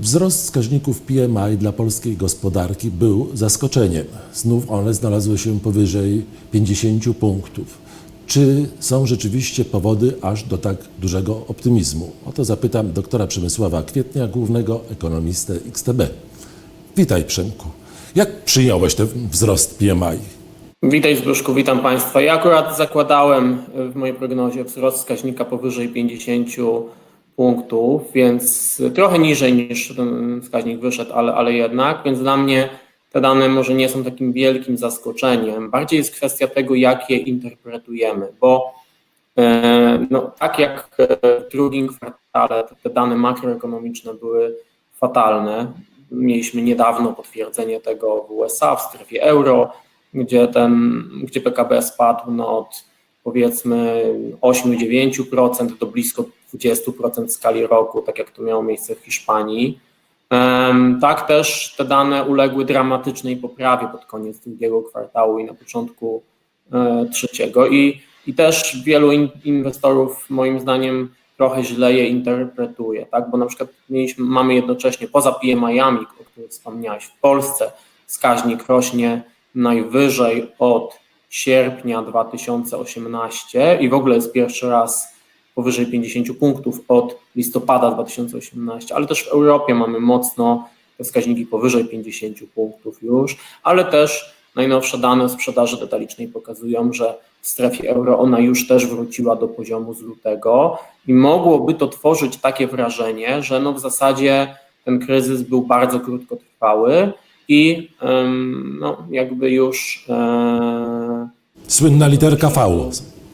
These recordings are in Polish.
Wzrost wskaźników PMI dla polskiej gospodarki był zaskoczeniem. Znów one znalazły się powyżej 50 punktów. Czy są rzeczywiście powody aż do tak dużego optymizmu? O to zapytam doktora Przemysława Kwietnia, głównego ekonomistę XTB. Witaj Przemku. Jak przyjąłeś ten wzrost PMI? Witaj Zbyszku, witam Państwa. Ja akurat zakładałem w mojej prognozie wzrost wskaźnika powyżej 50 punktów, więc trochę niżej niż ten wskaźnik wyszedł, ale, ale jednak, więc dla mnie te dane może nie są takim wielkim zaskoczeniem. Bardziej jest kwestia tego, jak je interpretujemy, bo e, no, tak jak w drugim kwartale te dane makroekonomiczne były fatalne, mieliśmy niedawno potwierdzenie tego w USA, w strefie euro, gdzie ten, gdzie PKB spadł no, od powiedzmy 8-9% do blisko 20% w skali roku, tak jak to miało miejsce w Hiszpanii. Tak też te dane uległy dramatycznej poprawie pod koniec drugiego kwartału i na początku e, trzeciego i, i też wielu in, inwestorów moim zdaniem trochę źle je interpretuje, tak? bo na przykład mieliśmy, mamy jednocześnie poza PMI-ami, o których wspomniałeś, w Polsce wskaźnik rośnie najwyżej od sierpnia 2018 i w ogóle jest pierwszy raz powyżej 50 punktów od listopada 2018, ale też w Europie mamy mocno te wskaźniki powyżej 50 punktów już, ale też najnowsze dane sprzedaży detalicznej pokazują, że w strefie euro ona już też wróciła do poziomu z lutego i mogłoby to tworzyć takie wrażenie, że no w zasadzie ten kryzys był bardzo krótkotrwały i no jakby już e, Słynna literka V.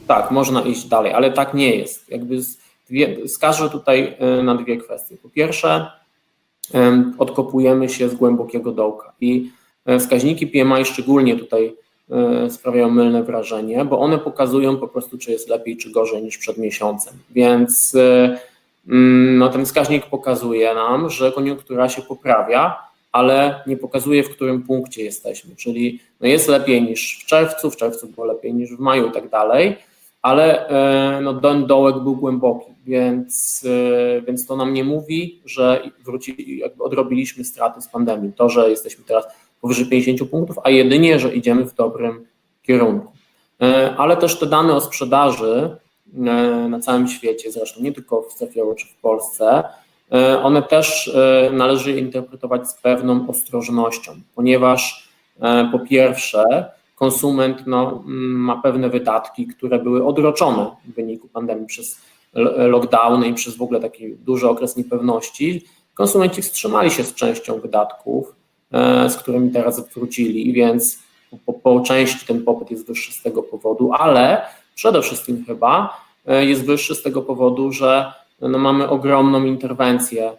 tak, można iść dalej, ale tak nie jest. Jakby dwie, wskażę tutaj e, na dwie kwestie. Po pierwsze, em, odkopujemy się z głębokiego dołka i e, wskaźniki PMI szczególnie tutaj e, sprawiają mylne wrażenie, bo one pokazują po prostu, czy jest lepiej, czy gorzej niż przed miesiącem. Więc mm, no, ten wskaźnik pokazuje nam, że koniunktura się poprawia, ale nie pokazuje, w którym punkcie jesteśmy. Czyli no jest lepiej niż w czerwcu, w czerwcu było lepiej niż w maju i tak dalej, ale e, no, ten dołek był głęboki, więc, e, więc to nam nie mówi, że wróci, jakby odrobiliśmy straty z pandemii. To, że jesteśmy teraz powyżej 50 punktów, a jedynie, że idziemy w dobrym kierunku. E, Ale też te dane o sprzedaży na całym świecie, zresztą nie tylko w strefie euro czy w Polsce, one też należy interpretować z pewną ostrożnością, ponieważ po pierwsze konsument no, mm, ma pewne wydatki, które były odroczone w wyniku pandemii przez lo- lockdowny i przez w ogóle taki duży okres niepewności. Konsumenci wstrzymali się z częścią wydatków, e, z którymi teraz wrócili, więc po, po części ten popyt jest wyższy z tego powodu, ale przede wszystkim chyba e, jest wyższy z tego powodu, że no, mamy ogromną interwencję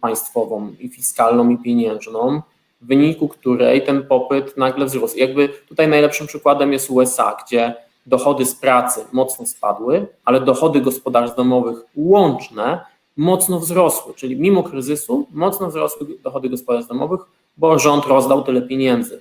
państwową i fiskalną i pieniężną, w wyniku której ten popyt nagle wzrósł. Jakby tutaj najlepszym przykładem jest USA, gdzie dochody z pracy mocno spadły, ale dochody gospodarstw domowych łączne mocno wzrosły, czyli mimo kryzysu mocno wzrosły dochody gospodarstw domowych, bo rząd rozdał tyle pieniędzy.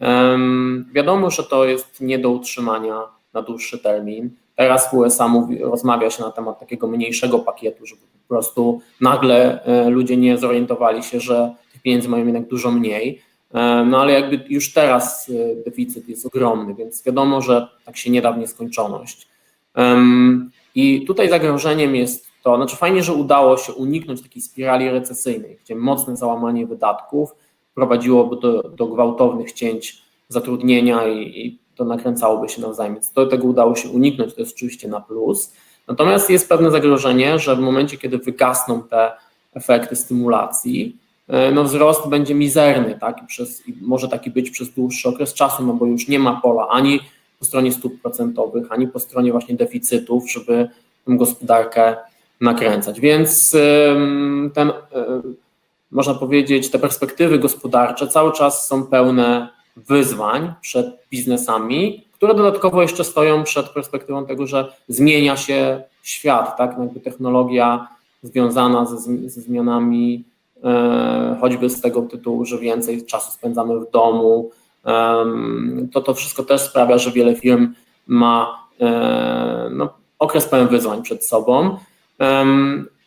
Um, wiadomo, że to jest nie do utrzymania na dłuższy termin. Teraz w USA mówi, rozmawia się na temat takiego mniejszego pakietu, żeby po prostu nagle e, ludzie nie zorientowali się, że tych pieniędzy mają jednak dużo mniej. E, No ale jakby już teraz e, deficyt jest ogromny, więc wiadomo, że tak się nie da w nieskończoność. I tutaj zagrożeniem jest to, znaczy fajnie, że udało się uniknąć takiej spirali recesyjnej, gdzie mocne załamanie wydatków prowadziłoby do, do gwałtownych cięć zatrudnienia i, i to nakręcałoby się nawzajem. Więc to, tego udało się uniknąć, to jest oczywiście na plus. Natomiast jest pewne zagrożenie, że w momencie, kiedy wygasną te efekty stymulacji, no wzrost będzie mizerny, tak? I, przez, może taki być przez dłuższy okres czasu, no bo już nie ma pola ani po stronie stóp procentowych, ani po stronie właśnie deficytów, żeby tę gospodarkę nakręcać. Więc ten, y, można powiedzieć, te perspektywy gospodarcze cały czas są pełne wyzwań przed biznesami, które dodatkowo jeszcze stoją przed perspektywą tego, że zmienia się świat, tak? No Jakby technologia związana ze, ze zmianami, e, choćby z tego tytułu, że więcej czasu spędzamy w domu, to to wszystko też sprawia, że wiele firm ma e, no, okres pełen wyzwań przed sobą.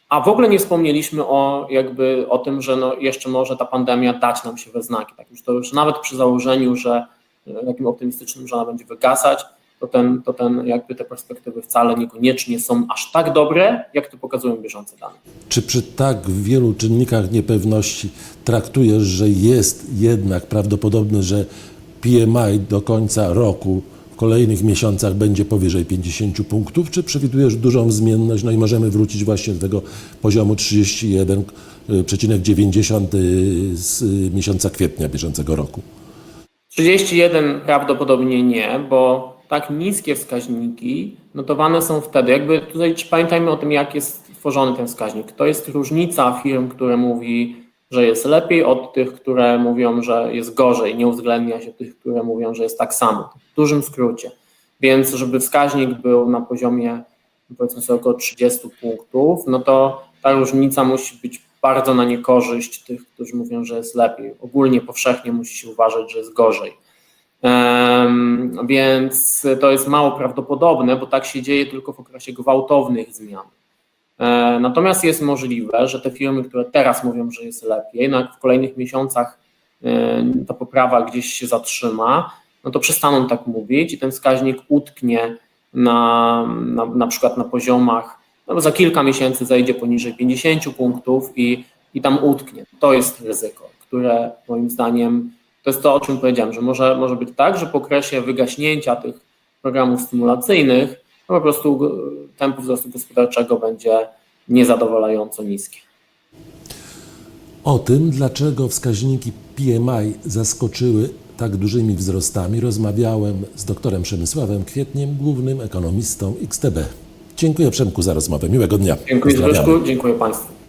A w ogóle nie wspomnieliśmy o, jakby, o tym, że no jeszcze może ta pandemia dać nam się we znaki. Tak już to już nawet przy założeniu, że e, takim optymistycznym, że ona będzie wygasać, to, ten, to ten, jakby te perspektywy wcale niekoniecznie są aż tak dobre, jak to pokazują bieżące dane. Czy przy tak wielu czynnikach niepewności traktujesz, że jest jednak prawdopodobne, że PMI do końca roku w kolejnych miesiącach będzie powyżej 50 punktów, czy przewidujesz dużą zmienność, no i możemy wrócić właśnie do tego poziomu 31,90 z y, miesiąca kwietnia bieżącego roku? 31 prawdopodobnie nie, bo tak niskie wskaźniki notowane są wtedy. Jakby tutaj pamiętajmy o tym, jak jest tworzony ten wskaźnik. To jest różnica firm, które mówi, że jest lepiej, od tych, które mówią, że jest gorzej. Nie uwzględnia się tych, które mówią, że jest tak samo. W dużym skrócie. Więc żeby wskaźnik był na poziomie powiedzmy sobie około 30 punktów, no to ta różnica musi być bardzo na niekorzyść tych, którzy mówią, że jest lepiej. Ogólnie powszechnie musi się uważać, że jest gorzej. Więc to jest mało prawdopodobne, bo tak się dzieje tylko w okresie gwałtownych zmian. E, natomiast jest możliwe, że te firmy, które teraz mówią, że jest lepiej, no jak w kolejnych miesiącach e, ta poprawa gdzieś się zatrzyma, no to przestaną tak mówić i ten wskaźnik utknie na, na, na przykład na poziomach, no za kilka miesięcy zejdzie poniżej 50 punktów i, i tam utknie. To jest ryzyko, które moim zdaniem to jest to, o czym powiedziałem, że może, może być tak, że po okresie wygaśnięcia tych programów stymulacyjnych no po prostu tempo wzrostu gospodarczego będzie niezadowalająco niskie. O tym, dlaczego wskaźniki PMI zaskoczyły tak dużymi wzrostami, rozmawiałem z doktorem Przemysławem Kwietniem, głównym ekonomistą XTB. Dziękuję Przemku za rozmowę. Miłego dnia. Dziękuję. Zbyszku, dziękuję Państwu.